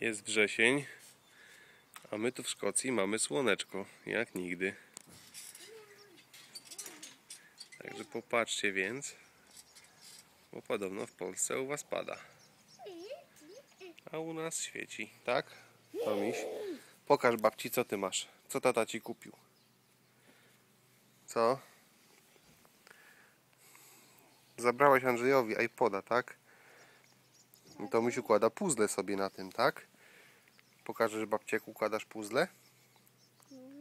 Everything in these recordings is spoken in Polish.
Jest wrzesień, a my tu w Szkocji mamy słoneczko, jak nigdy. Także popatrzcie więc, bo podobno w Polsce u Was pada, a u nas świeci, tak? Tomiś, pokaż babci co Ty masz, co tata Ci kupił. Co? Zabrałaś Andrzejowi iPoda, tak? No to Tomuś układa puzzle sobie na tym, tak? Pokażesz babci jak układasz puzzle?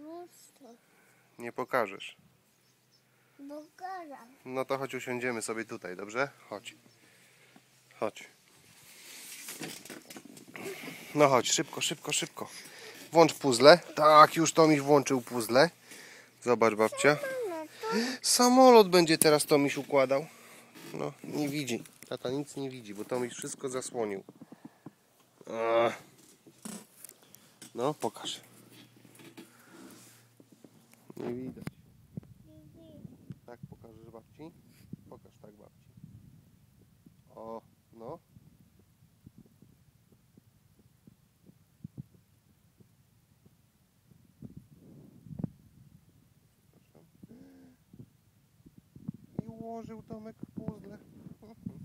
Mocno. Nie pokażesz. Pokażam. No to chodź usiądziemy sobie tutaj, dobrze? Chodź. Chodź. No chodź, szybko, szybko, szybko. Włącz puzzle. Tak, już Tomiś włączył puzzle. Zobacz babcia. No Samolot będzie teraz Tomiś układał. No, nie widzi. Tata nic nie widzi, bo Tomiś wszystko zasłonił. A. No, pokaż. Nie widać. Tak pokażesz babci? Pokaż tak babci. O, no. I ułożył Tomek